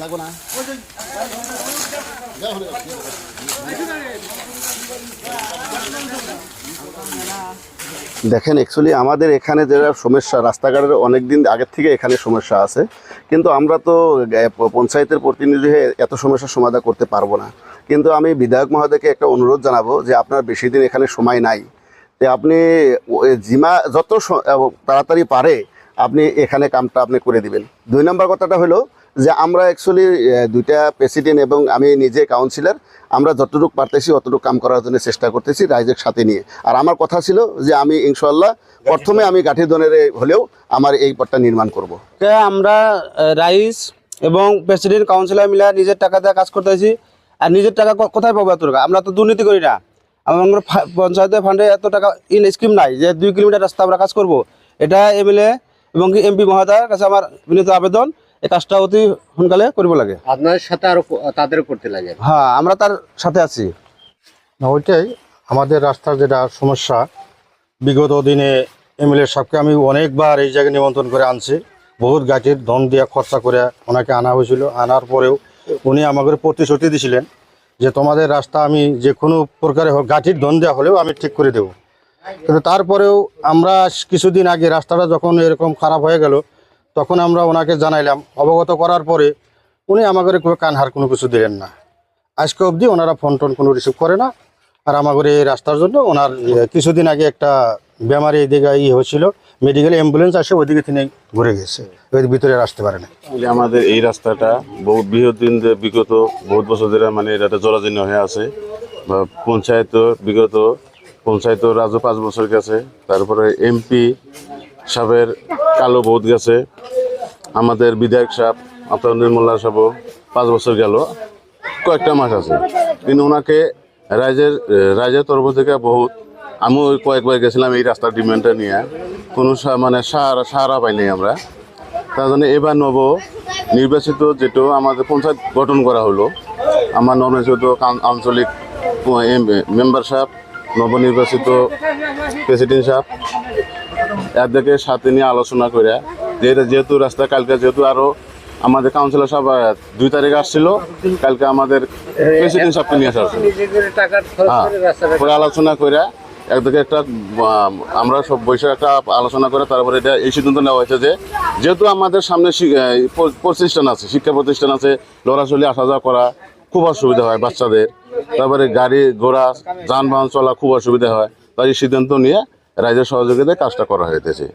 লাগবো না দেখেন অ্যাকচুয়ালি আমাদের এখানে যেটা সমস্যা, রাস্তাঘাটের অনেক দিন আগের থেকে এখানে সমস্যা আছে, কিন্তু আমরা তো পঞ্চায়েতের প্রতিনিধি হয়ে এত সমস্যার সমাধান করতে পারব না। কিন্তু আমি বিধায়ক মহোদয়কে একটা অনুরোধ জানাব যে আপনার বেশি দিন এখানে সময় নাই। আপনি জিমা, যত তাড়াতাড়ি পারে আপনি এখানে কামটা আপনি করে দিবেন। দুই নম্বর কথাটা হলো যে আমরা অ্যাকচুয়ালি দুইটা প্রেসিডেন্ট এবং আমি নিজে কাউন্সিলর আমরা যতটুকু পারতেছি অতটুকু কাম করার জন্য চেষ্টা করতেছি রাইজের সাথে নিয়ে। আর আমার কথা ছিল যে আমি ইনশাল্লাহ প্রথমে আমি গাঠি দনের হলেও আমার এই পথটা নির্মাণ করব। আমরা রাইস এবং প্রেসিডেন্ট কাউন্সিলর মিলে নিজের টাকা দিয়ে কাজ করতেছি। আর নিজের টাকা কোথায় পাবো এত টাকা আমরা তো দুর্নীতি করি না। আমরা পঞ্চায়েতের ফান্ডে এত টাকা ইন স্কিম নাই যে দুই কিলোমিটার রাস্তা আমরা কাজ করব। এটা এমএলএ এবং এমপি মহোদয়ের কাছে আমার বিনীত আবেদন এই কাজটা অতি সোনকালে করব লাগে। আপনার সাথে আরও তাদেরও করতে লাগে। হ্যাঁ আমরা তার সাথে আছি। না ওইটাই। আমাদের রাস্তার যেটা সমস্যা বিগত দিনে এমএলএ সাহেবকে আমি অনেকবার এই জায়গায় নিমন্ত্রণ করে আনছি। বহুত গাছের ধন দিয়ে খরচা করে ওনাকে আনা হয়েছিল। আনার পরেও উনি আমাকে প্রতিশ্রুতি দিয়েছিলেন যে তোমাদের রাস্তা আমি যে কোনো প্রকারে হোক গাঠির ধন দেওয়া হলেও আমি ঠিক করে দেবো। কিন্তু তারপরেও আমরা কিছুদিন আগে রাস্তাটা যখন এরকম খারাপ হয়ে গেল, তখন আমরা ওনাকে জানাইলাম। অবগত করার পরে উনি আমাদের কোনো কানহার কোনো কিছু দিলেন না। আজকে অবধি ওনারা ফোন টোন কোনো রিসিভ করে না। আর আমাদের এই রাস্তার জন্য ওনার কিছুদিন আগে একটা বেমারি এদিকে ই হয়েছিল মেডিকেল অ্যাম্বুলেন্স আসে, ওইদিকে তিনি ঘুরে গেছে। ওই ভিতরে আসতে পারে না আমাদের এই রাস্তাটা বহু বৃহৎ দিন ধরে বিগত বহুত বছর ধরে মানে এটা জরাজীর্ণ হয়ে আছে, বা পঞ্চায়েত বিগত পঞ্চায়েত রাজু পাঁচ বছর গেছে। তারপরে এমপি সাহেবের কালো বহুত গেছে। আমাদের বিধায়ক সাহেব আপনার নির্মলা সাহেবও পাঁচ বছর গেল। কয়েকটা মাস আছে। কিন্তু ওনাকে রাজ্যের রাজ্যের তরফ থেকে বহুত, আমিও কয়েকবার গেছিলাম এই রাস্তার ডিমান্ডটা নিয়ে। কোনো মানে সাহারা সাহারা পাইনি আমরা। তার জন্য এবার নব নির্বাচিত যেটা আমাদের পঞ্চায়েত গঠন করা হলো। আমার নবনির্বাচিত আঞ্চলিক মেম্বার সাহেব নবনির্বাচিত প্রেসিডেন্ট সাহেব, এদেরকে সাথে নিয়ে আলোচনা করে যে এটা যেহেতু রাস্তা, কালকে যেহেতু আরও আমাদের কাউন্সিলর সাহেব দুই তারিখ আসছিল, কালকে আমাদের প্রেসিডেন্ট সাহেবকে নিয়ে আসা। হ্যাঁ পরে আলোচনা করে একদিকে একটা আমরা সব বৈশাখ একটা আলোচনা করে তারপরে এটা এই সিদ্ধান্ত নেওয়া হয়েছে যে, যেহেতু আমাদের সামনে প্রতিষ্ঠান আছে, শিক্ষা প্রতিষ্ঠান আছে লড়াচলি আসা যাওয়া করা খুব অসুবিধা হয় বাচ্চাদের তারপরে গাড়ি, ঘোড়া, যানবাহন চলা খুব অসুবিধা হয়। তাই সিদ্ধান্ত নিয়ে রাইজের সহযোগিতায় কাজটা করা হইতেছে।